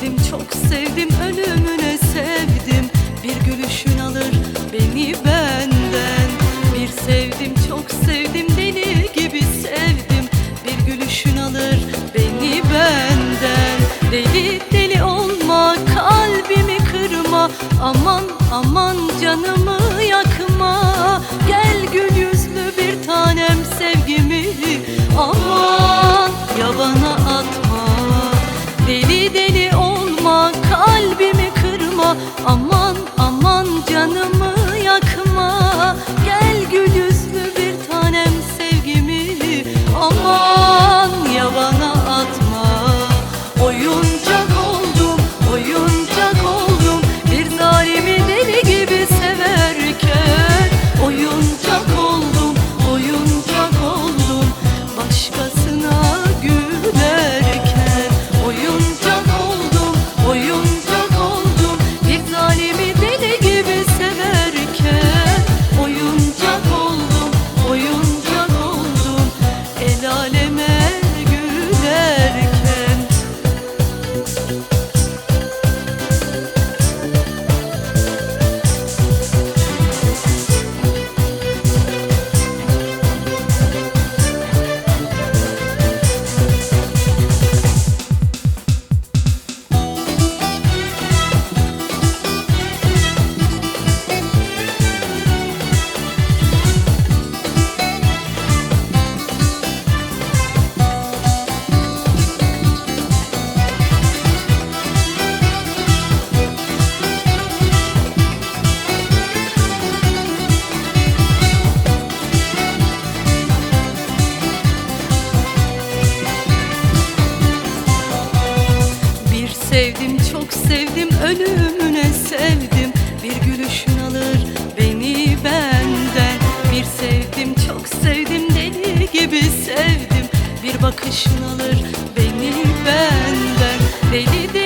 sevdim çok sevdim ölümüne sevdim. Bir gülüşün alır beni benden. Bir sevdim çok sevdim deli gibi sevdim. Bir gülüşün alır beni benden. Deli deli olma kalbimi kırma. Aman aman canımı yakma kırma sevdim çok sevdim ölümüne sevdim. Bir gülüşün alır beni benden. Bir sevdim çok sevdim deli gibi sevdim. Bir bakışın alır beni benden. Deli deli